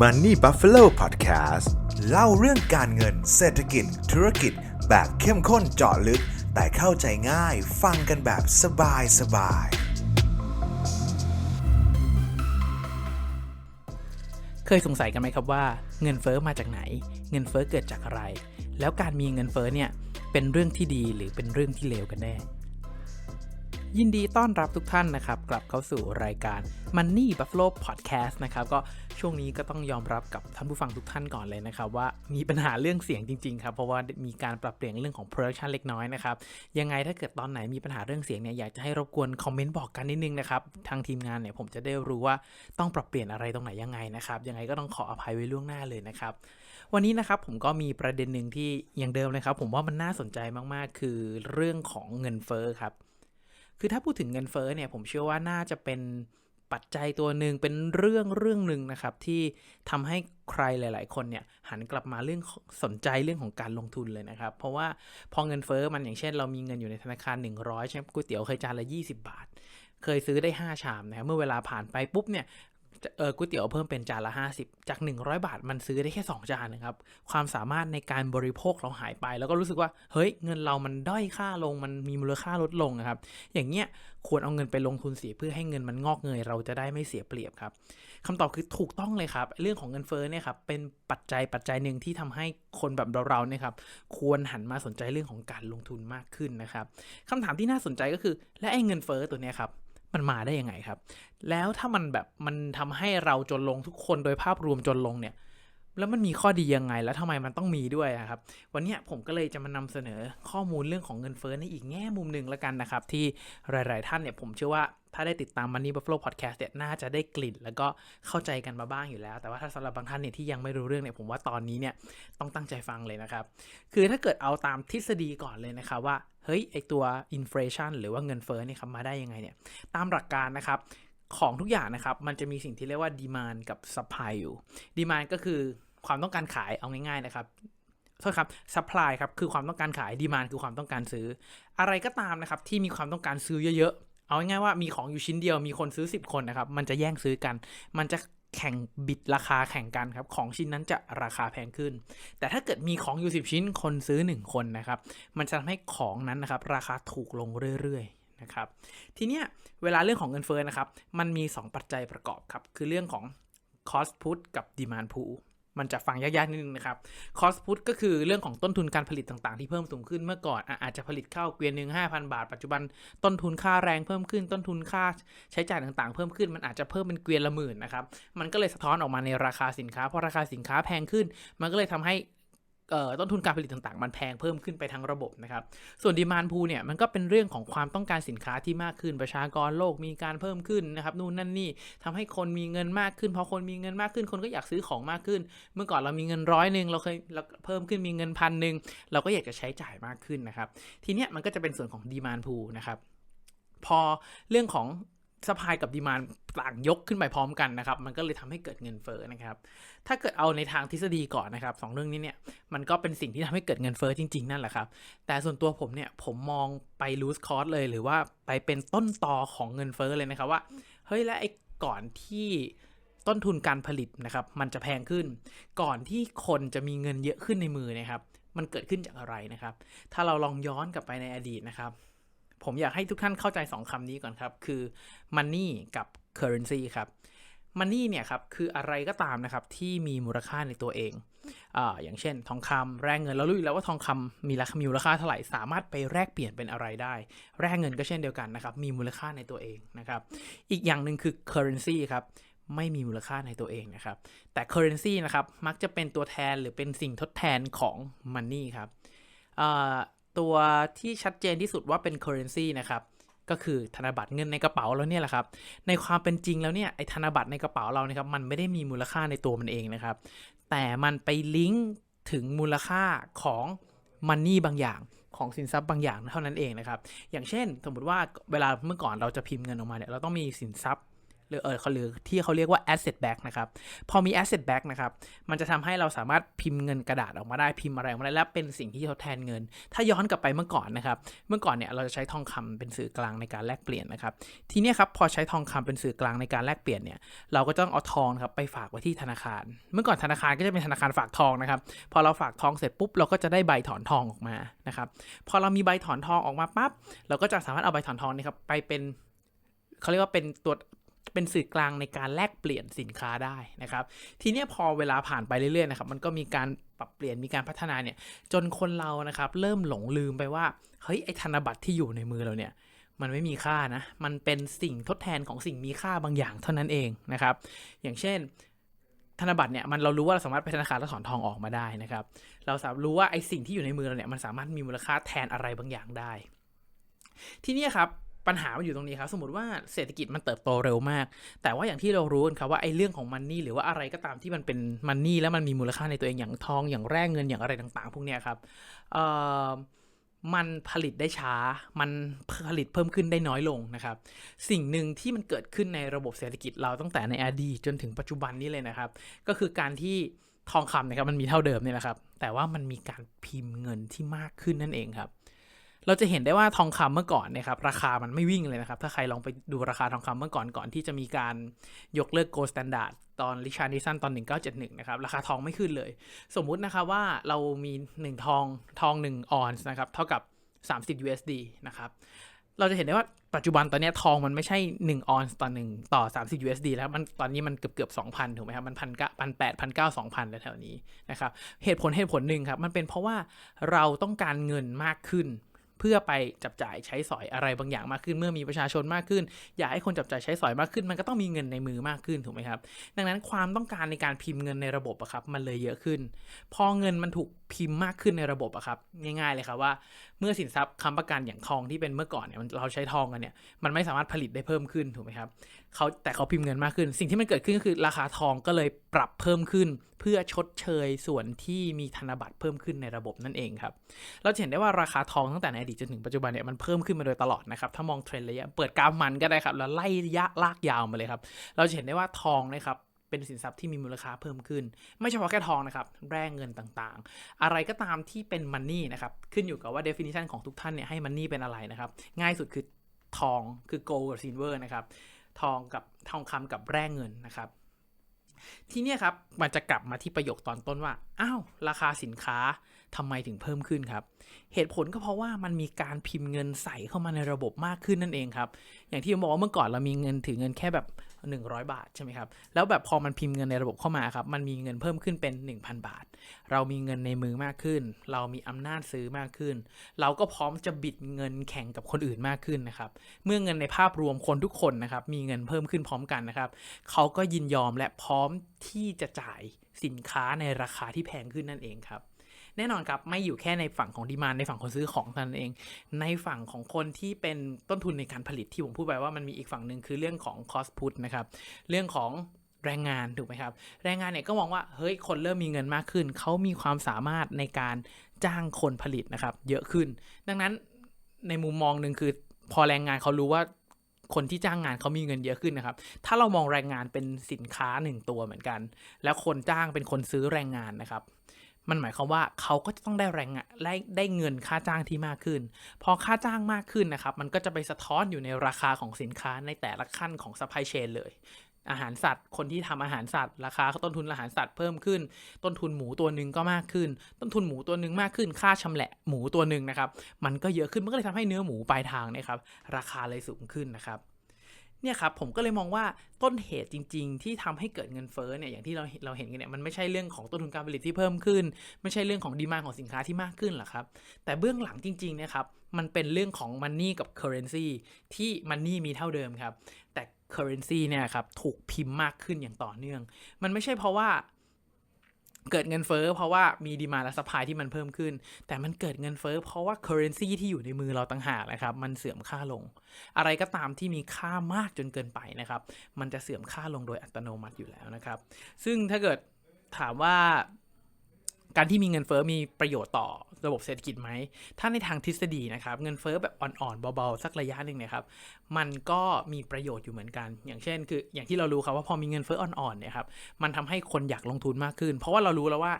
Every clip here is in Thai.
Money Buffalo Podcast เล่าเรื่องการเงินเศรษฐกิจ ธุรกิจ แบบเข้มข้นเจาะลึก แต่เข้าใจง่ายฟังกันแบบสบายสบาย เคยสงสัยกันไหมครับว่า เงินเฟอ้อมาจากไหน เงินเฟอ้อเกิดจากอะไร แล้วการมีเงินเฟอ้อเนี่ยเป็นเรื่องที่ดีหรือเป็นเรื่องที่เลวกันแน่ ยินดีต้อนรับทุกท่านนะครับ กลับเข้าสู่รายการ Money Buffalo Podcast นะครับ ก็ช่วงนี้ก็ต้องยอมรับกับท่านผู้ฟังทุกท่านก่อนเลยนะครับ ว่ามีปัญหาเรื่องเสียงจริง ๆ ครับ เพราะว่ามีการปรับเปลี่ยนเรื่องของ production เล็กน้อยนะครับ ยังไงถ้าเกิดตอนไหนมีปัญหาเรื่องเสียงเนี่ยอยากจะให้รบกวนคอมเมนต์บอกกันนิดนึงนะครับ ทางทีมงานเนี่ยผมจะได้รู้ว่าต้องปรับเปลี่ยนอะไรตรงไหนยังไงนะครับ ยังไงก็ต้องขออภัยไว้ล่วงหน้าเลยนะครับวันนี้นะครับผมก็มีประเด็นหนึ่งที่อย่างเดิมเลยครับ ผมว่ามันน่าสนใจมากๆ คือเรื่องของเงินเฟ้อครับ คือถ้าพูดถึงเงินเฟ้อเนี่ยผมเชื่อว่าน่าจะเป็นปัจจัยตัวหนึ่งเป็นเรื่องเรื่องหนึ่งนะครับที่ทำให้ใครหลาย ๆ คนเนี่ยหันกลับมาเรื่องสนใจเรื่องของการลงทุนเลยนะครับ เพราะว่าพอเงินเฟ้อมันอย่างเช่น เรามีเงินอยู่ในธนาคาร 100ใช่ไหมก๋วยเตี๋ยวเคยจานละ 20 บาท เคยซื้อได้ 5 ชามนะครับเมื่อเวลาผ่านไปปุ๊บเนี่ย เออก๋วยเตี๋ยวเพิ่มเป็นจานละ 50 จาก 100 บาทมันซื้อได้แค่ 2 จานนะครับ ความสามารถในการบริโภคเราหายไป แล้วก็รู้สึกว่า เฮ้ย เงินเรามันด้อยค่าลง มันมีมูลค่าลดลงนะครับ อย่างเงี้ย ควรเอาเงินไปลงทุนเสียเพื่อให้เงินมันงอกเงย เราจะได้ไม่เสียเปรียบครับคำตอบคือถูกต้องเลยครับ เรื่องของเงินเฟ้อเนี่ยครับ เป็นปัจจัยปัจจัยหนึ่งที่ทำให้คนแบบเราๆเนี่ยครับ ควรหันมาสนใจเรื่องของการลงทุนมากขึ้นนะครับคำถามที่น่าสนใจก็คือ และไอ้เงินเฟ้อตัวเนี้ยครับ มันมาได้ยังไงครับ แล้วถ้ามันแบบมันทำให้เราจนลงทุกคนโดยภาพรวมจนลงเนี่ย แล้วมันมีข้อดียังไง แล้วทำไมมันต้องมีด้วยครับ วันนี้ผมก็เลยจะมานำเสนอข้อมูลเรื่องของเงินเฟ้อในอีกแง่มุมหนึ่งล้วกันนะครับ ที่หลาย ๆ ท่านเนี่ยผมเชื่อว่าถ้าได้ติดตาม Money Buffalo Podcast เนี่ยน่าจะได้กลิ่น แล้วก็เข้าใจกันมาบ้างอยู่แล้ว แต่ว่าถ้าสำหรับบางท่านเนี่ยที่ยังไม่รู้เรื่องเนี่ยผมว่าตอนนี้เนี่ยต้องตั้งใจฟังเลยนะครับ คือถ้าเกิดเอาตามทฤษฎีก่อนเลยนะครับว่าเฮ้ยไอตัวอินฟลชันหรือว่าเงินเฟ้อเนี่ยครับมาได้ยังไงเนี่ยตามหลักการนะครับ ของทุกอย่างนะครับ มันจะมีสิ่งที่เรียกว่าดีมานกับซัพพลายอยู่ดีมานก็คือความต้องการขายเอาง่ายๆนะครับโทษครับซัพพลายครับคือความต้องการขายดีมานคือความต้องการซื้อ อะไรก็ตามนะครับที่มีความต้องการซื้อเยอะๆ เอาง่ายๆว่ามีของอยู่ชิ้นเดียวมีคนซื้อ 10 คนนะครับ มันจะแย่งซื้อกัน มันจะแข่งบิดราคาแข่งกันครับ ของชิ้นนั้นจะราคาแพงขึ้น แต่ถ้าเกิดมีของอยู่ 10 ชิ้นคนซื้อ 1 คนนะครับ มันจะทำให้ของนั้นนะครับ ราคาถูกลงเรื่อยๆ นะครับ ทีเนี้ยเวลาเรื่องของเงินเฟ้อนะครับ มันมี 2 ปัจจัยประกอบครับ คือเรื่องของ cost put กับ demand pull มันจะฟังยากๆนิดนึงนะครับ cost put ก็คือเรื่องของต้นทุนการผลิตต่างๆ ที่เพิ่มสูงขึ้นเมื่อก่อนอาจจะผลิตข้าวเกวียนหนึ่ง5,000 บาท ปัจจุบันต้นทุนค่าแรงเพิ่มขึ้นต้นทุนค่าใช้จ่ายต่างๆ เพิ่มขึ้นมันอาจจะเพิ่มเป็นเกวียนละหมื่นนะครับ มันก็เลยสะท้อนออกมาในราคาสินค้าเพราะราคาสินค้าแพงขึ้น มันก็เลยทำให้ ต้นทุนการผลิตต่างๆ มันแพงเพิ่มขึ้นไปทั้งระบบนะครับ ส่วนดีมานพูเนี่ยมันก็เป็นเรื่องของความต้องการสินค้าที่มากขึ้น ประชากรโลกมีการเพิ่มขึ้นนะครับนู่นนั่นนี่ทำให้คนมีเงินมากขึ้นพอคนมีเงินมากขึ้น คนก็อยากซื้อของมากขึ้น เมื่อก่อนเรามีเงินร้อยหนึ่งเราเคยเราเพิ่มขึ้นมีเงินพันหนึ่งเราก็อยากจะใช้จ่ายมากขึ้นนะครับ ทีเนี้ยมันก็จะเป็นส่วนของดีมานพูนะครับ พอเรื่องของ สปายกับดีมานต่างยกขึ้นไปพร้อมกันนะครับ มันก็เลยทำให้เกิดเงินเฟ้อนะครับ ถ้าเกิดเอาในทางทฤษฎีก่อนนะครับสองเรื่องนี้เนี่ย มันก็เป็นสิ่งที่ทำให้เกิดเงินเฟ้อจริง ๆ นั่นแหละครับ แต่ส่วนตัวผมเนี่ย ผมมองไปรูสคอร์สเลย หรือว่าไปเป็นต้นตอของเงินเฟ้อเลยนะครับว่า เฮ้ย แล้วไอ้ก่อนที่ต้นทุนการผลิตนะครับ มันจะแพงขึ้น ก่อนที่คนจะมีเงินเยอะขึ้นในมือนะครับ มันเกิดขึ้นจากอะไรนะครับ ถ้าเราลองย้อนกลับไปในอดีตนะครับ ผมอยากให้ทุกท่านเข้าใจ 2คำนี้ก่อนครับ คือ money กับ currency ครับ money เนี่ยครับ คืออะไรก็ตามนะครับที่มีมูลค่าในตัวเองออย่างเช่น ทองคำแลกเงินเรารู้อยู่แล้วว่าทองคำมีราคามีมูลค่าเท่าไหร่สามารถไปแลกเปลี่ยนเป็นอะไรได้ แลกเงินก็เช่นเดียวกันนะครับมีมูลค่าในตัวเองนะครับ อีกอย่างหนึ่งคือ currency ครับไม่มีมูลค่าในตัวเองนะครับ แต่ currency นะครับ มักจะเป็นตัวแทนหรือเป็นสิ่งทดแทนของ money ครับ ตัวที่ชัดเจนที่สุดว่าเป็น currency นะครับก็คือธนบัตรเงินในกระเป๋าแล้วเนี่ยแหละครับ ในความเป็นจริงแล้วเนี่ยไอ้ธนบัตรในกระเป๋าเราเนี่ยครับมันไม่ได้มีมูลค่าในตัวมันเองนะครับ แต่มันไปลิงก์ถึงมูลค่าของมันนี่บางอย่างของสินทรัพย์บางอย่างเท่านั้นเองนะครับ อย่างเช่น สมมติว่าเวลาเมื่อก่อนเราจะพิมพ์เงินออกมาเนี่ยเราต้องมีสินทรัพย์ หรือเออเขาหรือที่เขาเรียกว่า asset back นะครับ พอมี asset back นะครับ มันจะทำให้เราสามารถพิมพ์เงินกระดาษออกมาได้พิมพ์อะไรออกมาได้และเป็นสิ่งที่ทดแทนเงิน ถ้าย้อนกลับไปเมื่อก่อนนะครับ เมื่อก่อนเนี่ยเราจะใช้ทองคำเป็นสื่อกลางในการแลกเปลี่ยนนะครับ ทีนี้ครับพอใช้ทองคำเป็นสื่อกลางในการแลกเปลี่ยนเนี่ย เราก็ต้องเอาทองครับไปฝากไว้ที่ธนาคาร เมื่อก่อนธนาคารก็จะเป็นธนาคารฝากทองนะครับ พอเราฝากทองเสร็จปุ๊บเราก็จะได้ใบถอนทองออกมานะครับ พอเรามีใบถอนทองออกมาปั๊บเราก็จะสามารถเอาใบถอนทองนี่ครับไปเป็นเขาเรียกว่าเป็นตัว เป็นสื่อกลางในการแลกเปลี่ยนสินค้าได้นะครับ ทีนี้พอเวลาผ่านไปเรื่อยๆนะครับ มันก็มีการปรับเปลี่ยนมีการพัฒนาเนี่ย จนคนเรานะครับ เริ่มหลงลืมไปว่าเฮ้ยไอ้ธนบัตรที่อยู่ในมือเราเนี่ยมันไม่มีค่านะ มันเป็นสิ่งทดแทนของสิ่งมีค่าบางอย่างเท่านั้นเองนะครับ อย่างเช่น ธนบัตรเนี่ยมันเรารู้ว่าเราสามารถไปธนาคารแล้วถอนทองออกมาได้นะครับ เราสามารถรู้ว่าไอ้สิ่งที่อยู่ในมือเราเนี่ยมันสามารถมีมูลค่าแทนอะไรบางอย่างได้ ทีเนี้ครับ ปัญหามันอยู่ตรงนี้ครับ สมมติว่าเศรษฐกิจมันเติบโตเร็วมาก แต่ว่าอย่างที่เรารู้กันครับว่าไอ้เรื่องของมันนี่หรือว่าอะไรก็ตามที่มันเป็นมันนี่แล้วมันมีมูลค่าในตัวเองอย่างทองอย่างแร่เงินอย่างอะไรต่าง ๆ พวกเนี้ยครับเอ่อมันผลิตได้ช้า มันผลิตเพิ่มขึ้นได้น้อยลงนะครับ สิ่งหนึ่งที่มันเกิดขึ้นในระบบเศรษฐกิจเราตั้งแต่ในอดีตจนถึงปัจจุบันนี้เลยนะครับ ก็คือการที่ทองคำนะครับมันมีเท่าเดิมเนี่ยแหละครับ แต่ว่ามันมีการพิมพ์เงินที่มากขึ้นนั่นเองครับ เราจะเห็นได้ว่าทองคำเมื่อก่อนเนะครับราคามันไม่วิ่งเลยนะครับ ถ้าใครลองไปดูราคาทองคำเมื่อก่อนก่อนที่จะมีการยกเลิก gold standard ตอนริชาร์ดนิสันตอน 1971 นะครับ ราคาทองไม่ขึ้นเลย สมมุตินะครับว่าเรามี 1 ทองทอง 1 ออนซ์นะครับ เท่ากับ 30 USD นะครับเราจะเห็นได้ว่าปัจจุบันตอนนี้ทองมันไม่ใช่ 1 ออนซ์ต่อ 1 ต่อ 30 USD แล้วมันตอนนี้มันเกือบเกือบ2,000 ถูกไหมครับ มันพันเก้าพันแปดพันเก้าสองพันแล้วแถวนี้นะครับเหตุผลเหตุผลหนึ่งครับ มันเป็นเพราะว่าเราต้องการเงินมากขึ้น เพื่อไปจับจ่ายใช้สอยอะไรบางอย่างมากขึ้น เมื่อมีประชาชนมากขึ้น อยากให้คนจับจ่ายใช้สอยมากขึ้น มันก็ต้องมีเงินในมือมากขึ้นถูกไหมครับ ดังนั้นความต้องการในการพิมพ์เงินในระบบอะครับมันเลยเยอะขึ้น พอเงินมันถูก พิมพ์มากขึ้นในระบบอะครับง่ายๆเลยครับว่าเมื่อสินทรัพย์ค้ำประกันอย่างทองที่เป็นเมื่อก่อนเนี่ยเราใช้ทองกันเนี่ยมันไม่สามารถผลิตได้เพิ่มขึ้นถูกไหมครับเขาแต่เขาพิมพ์เงินมากขึ้น สิ่งที่มันเกิดขึ้นก็คือราคาทองก็เลยปรับเพิ่มขึ้น เพื่อชดเชยส่วนที่มีธนบัตรเพิ่มขึ้นในระบบนั่นเองครับเราจะเห็นได้ว่าราคาทองตั้งแต่ในอดีตจนถึงปัจจุบันเนี่ยมันเพิ่มขึ้นมาโดยตลอดนะครับถ้ามองเทรนด์ระยะเปิดกราฟมันก็ได้ครับแล้วไล่ยะลากยาวมาเลยครับเราจะเห็นได้ว่าทองนะครับ เป็นสินทรัพย์ที่มีมูลค่าเพิ่มขึ้น ไม่เฉพาะแค่ทองนะครับ แร่เงินต่างๆ อะไรก็ตามที่เป็นมันนี่นะครับ ขึ้นอยู่กับว่า definition ของทุกท่านเนี่ยให้มันนี่เป็นอะไรนะครับ ง่ายสุดคือทองคือ gold กับ silver นะครับ ทองกับทองคำกับแร่เงินนะครับ ทีนี้ครับ มันจะกลับมาที่ประโยคตอนต้นว่า อ้าว ราคาสินค้าทำไมถึงเพิ่มขึ้นครับ เหตุผลก็เพราะว่ามันมีการพิมพ์เงินใส่เข้ามาในระบบมากขึ้นนั่นเองครับ อย่างที่ผมบอกว่าเมื่อก่อนเรามีเงินถือเงินแค่แบบ 100 บาทใช่ไหมครับ แล้วแบบพอมันพิมพ์เงินในระบบเข้ามาครับ มันมีเงินเพิ่มขึ้นเป็น 1,000 บาท เรามีเงินในมือมากขึ้น เรามีอำนาจซื้อมากขึ้น เราก็พร้อมจะบิดเงินแข่งกับคนอื่นมากขึ้นนะครับ เมื่อเงินในภาพรวมคนทุกคนนะครับ มีเงินเพิ่มขึ้นพร้อมกันนะครับ เขาก็ยินยอมและพร้อมที่จะจ่ายสินค้าในราคาที่แพงขึ้นนั่นเองครับ แน่นอนครับไม่อยู่แค่ในฝั่งของดีมานในฝั่งคนซื้อของเท่านั้นเอง ในฝั่งของคนที่เป็นต้นทุนในการผลิตที่ผมพูดไปว่ามันมีอีกฝั่งหนึ่งคือเรื่องของ cost put นะครับเรื่องของแรงงานถูกไหมครับ แรงงานเนี่ยก็มองว่าเฮ้ยคนเริ่มมีเงินมากขึ้น เขามีความสามารถในการจ้างคนผลิตนะครับ เยอะขึ้น ดังนั้นในมุมมองหนึ่งคือพอแรงงานเขารู้ว่าคนที่จ้างงานเขามีเงินเยอะขึ้นนะครับ ถ้าเรามองแรงงานเป็นสินค้าหนึ่งตัวเหมือนกัน แล้วคนจ้างเป็นคนซื้อแรงงานนะครับ มันหมายความว่าเขาก็จะต้องได้แรงงานได้ได้เงินค่าจ้างที่มากขึ้น พอค่าจ้างมากขึ้นนะครับ มันก็จะไปสะท้อนอยู่ในราคาของสินค้าในแต่ละขั้นของ supply chain เลย อาหารสัตว์ คนที่ทำอาหารสัตว์ ราคาต้นทุนอาหารสัตว์เพิ่มขึ้น ต้นทุนหมูตัวหนึ่งก็มากขึ้น ต้นทุนหมูตัวหนึ่งมากขึ้น ค่าชำแหละหมูตัวหนึ่งนะครับ มันก็เยอะขึ้น มันก็เลยทำให้เนื้อหมูปลายทางนะครับ ราคาเลยสูงขึ้นนะครับ เนี่ยครับผมก็เลยมองว่าต้นเหตุจริง ๆ ที่ทำให้เกิดเงินเฟ้อเนี่ยอย่างที่เราเราเห็นกันเนี่ยมันไม่ใช่เรื่องของต้นทุนการผลิตที่เพิ่มขึ้น ไม่ใช่เรื่องของดีมาของสินค้าที่มากขึ้นหรอกครับ แต่เบื้องหลังจริงๆเนะครับมันเป็นเรื่องของมันนี่กับเคอร์เรนซีที่มันนี่มีเท่าเดิมครับแต่ currency เนี่ยครับถูกพิมพ์มากขึ้นอย่างต่อเนื่อง มันไม่ใช่เพราะว่า เกิดเงินเฟ้อเพราะว่ามีดีมาและสปายที่มันเพิ่มขึ้น แต่มันเกิดเงินเฟ้อเพราะว่าเคอร์เรนซีที่อยู่ในมือเราต่างหากนะครับ มันเสื่อมค่าลง อะไรก็ตามที่มีค่ามากจนเกินไปนะครับ มันจะเสื่อมค่าลงโดยอัตโนมัติอยู่แล้วนะครับ ซึ่งถ้าเกิดถามว่า การที่มีเงินเฟ้อมีประโยชน์ต่อระบบเศรษฐกิจไหม ถ้าในทางทฤษฎีนะครับ เงินเฟ้อแบบอ่อนๆเบาๆสักระยะหนึ่งเนี่ยครับ มันก็มีประโยชน์อยู่เหมือนกัน อย่างเช่น คืออย่างที่เรารู้ครับว่าพอมีเงินเฟ้ออ่อนๆเนี่ยครับ มันทำให้คนอยากลงทุนมากขึ้น เพราะว่าเรารู้แล้วว่า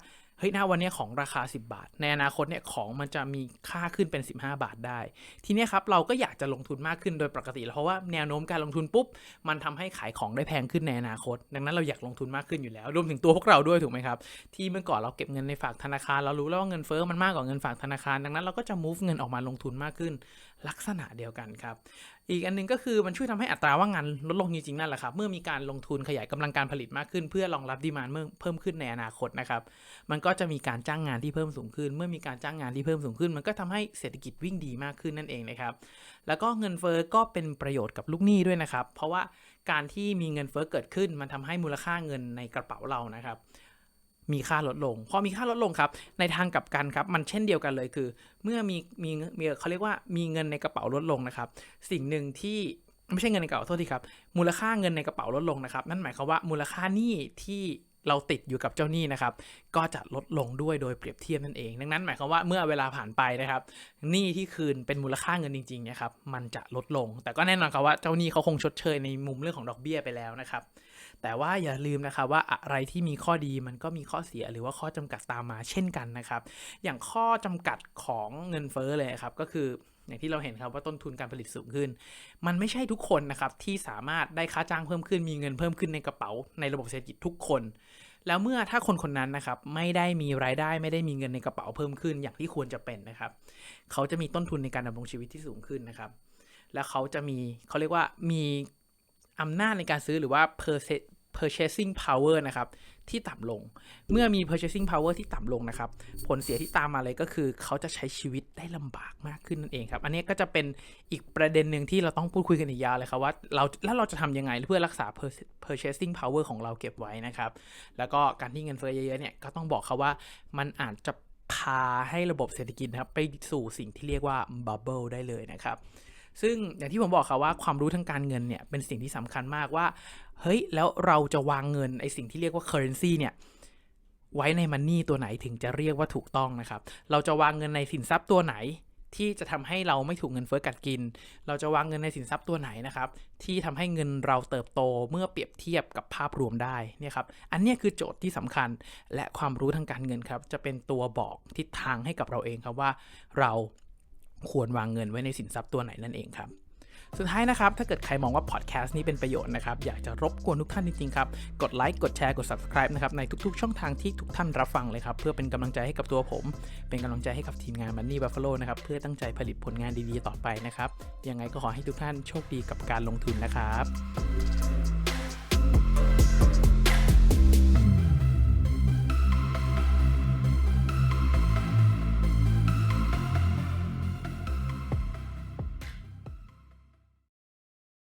ฮ้ยณวันนี้ของราคา 10 บาท ในอนาคตเนี่ยของมันจะมีค่าขึ้นเป็น 15 บาทได้ ทีนี้ครับเราก็อยากจะลงทุนมากขึ้นโดยปกติแล้วเพราะว่าแนวโน้มการลงทุนปุ๊บมันทำให้ขายของได้แพงขึ้นในอนาคต ดังนั้นเราอยากลงทุนมากขึ้นอยู่แล้วรวมถึงตัวพวกเราด้วยถูกไหมครับที่เมื่อก่อนเราเก็บเงินในฝากธนาคาร เรารู้แล้วว่าเงินเฟ้อมันมากกว่าเงินฝากธนาคาร ดังนั้นเราก็จะ move เงินออกมาลงทุนมากขึ้น ลักษณะเดียวกันครับอีกอันหนึงก็คือมันช่วยทำให้อัตราว่างงานลดลงจริงๆนั่นแหละครับ เมื่อมีการลงทุนขยายกำลังการผลิตมากขึ้น เพื่อรองรับดีมานเพิ่มขึ้นในอนาคตนะครับ มันก็จะมีการจ้างงานที่เพิ่มสูงขึ้น เมื่อมีการจ้างงานที่เพิ่มสูงขึ้น มันก็ทำให้เศรษฐกิจวิ่งดีมากขึ้นนั่นเองนะครับ แล้วก็เงินเฟ้อก็เป็นประโยชน์กับลูกหนี้ด้วยนะครับ เพราะว่าการที่มีเงินเฟ้อเกิดขึ้น มันทำให้มูลค่าเงินในกระเป๋าเรานะครับ มีค่าลดลง พอมีค่าลดลงครับ ในทางกลับกันครับ มันเช่นเดียวกันเลยคือ เมื่อมีมีมีเขาเรียกว่ามีเงินในกระเป๋าลดลงนะครับ สิ่งหนึ่งที่ไม่ใช่เงินในกระเป๋าโทษทีครับ มูลค่าเงินในกระเป๋าลดลงนะครับ นั่นหมายความว่ามูลค่าหนี้ที่ เราติดอยู่กับเจ้าหนี้นะครับ ก็จะลดลงด้วยโดยเปรียบเทียบนั่นเอง ดังนั้นหมายความว่าเมื่อเวลาผ่านไปนะครับหนี้ที่คืนเป็นมูลค่าเงินจริงๆเนะครับมันจะลดลง แต่ก็แน่นอนครับว่าเจ้าหนี้เขาคงชดเชยในมุมเรื่องของดอกเบี้ยไปแล้วนะครับ แต่ว่าอย่าลืมนะครับว่าอะไรที่มีข้อดีมันก็มีข้อเสียหรือว่าข้อจำกัดตามมาเช่นกันนะครับ อย่างข้อจำกัดของเงินเฟ้อเลยครับก็คืออย่างที่เราเห็นครับว่าต้นทุนการผลิตสูงขึ้น มันไม่ใช่ทุกคนนะครับที่สามารถได้ค่าจ้างเพิ่มขึ้นมีเงินเพิ่มขึ้นในกระเป๋าในระบบเศรษฐกิจทุกคน แล้วเมื่อถ้าคนคนนั้นนะครับไม่ได้มีรายได้ไม่ได้มีเงินในกระเป๋าเพิ่มขึ้นอย่างที่ควรจะเป็นนะครับ เขาจะมีต้นทุนในการดำรงชีวิตที่สูงขึ้นนะครับ แล้วเขาจะมีเขาเรียกว่ามีอำนาจในการซื้อหรือว่า purchase- purchasing power นะครับ ที่ต่ำลง เมื่อมี purchasing power ที่ต่ำลงนะครับ ผลเสียที่ตามมาเลยก็คือ เขาจะใช้ชีวิตได้ลำบากมากขึ้นนั่นเองครับ อันนี้ก็จะเป็นอีกประเด็นหนึ่งที่เราต้องพูดคุยกันอีกยาวเลยครับว่าเราแล้วเราจะทำยังไงเพื่อรักษา purchasing power ของเราเก็บไว้นะครับ แล้วก็การที่เงินเฟ้อเยอะๆเนี่ยก็ต้องบอกเขาว่ามันอาจจะพาให้ระบบเศรษฐกิจนะครับไปสู่สิ่งที่เรียกว่า bubble ได้เลยนะครับ ซึ่งอย่างที่ผมบอกครับว่าความรู้ทางการเงินเนี่ยเป็นสิ่งที่สำคัญมากว่า เฮ้ย แล้วเราจะวางเงินไอสิ่งที่เรียกว่า currency เนี่ยไว้ในมันนี่ตัวไหนถึงจะเรียกว่าถูกต้องนะครับ เราจะวางเงินในสินทรัพย์ตัวไหน ที่จะทำให้เราไม่ถูกเงินเฟ้อกัดกิน เราจะวางเงินในสินทรัพย์ตัวไหนนะครับ ที่ทำให้เงินเราเติบโตเมื่อเปรียบเทียบกับภาพรวมได้เนี่ยครับ อันนี้คือโจทย์ที่สำคัญและความรู้ทางการเงินครับ จะเป็นตัวบอกทิศทางให้กับเราเองครับว่า เรา ควรวางเงินไว้ในสินทรัพย์ตัวไหนนั่นเองครับสุดท้ายนะครับ ถ้าเกิดใครมองว่าพอดแคสต์นี้เป็นประโยชน์นะครับ อยากจะรบกวนทุกท่านจริงๆครับ กดไลค์ กดแชร์ กด subscribe นะครับ ในทุกๆ ช่องทางที่ทุกท่านรับฟังเลยครับ เพื่อเป็นกำลังใจให้กับตัวผม เป็นกำลังใจให้กับทีมงาน Money Buffalo นะครับ เพื่อตั้งใจผลิตผลงานดีๆ ต่อไปนะครับ ยังไงก็ขอให้ทุกท่านโชคดีกับการลงทุนนะครับ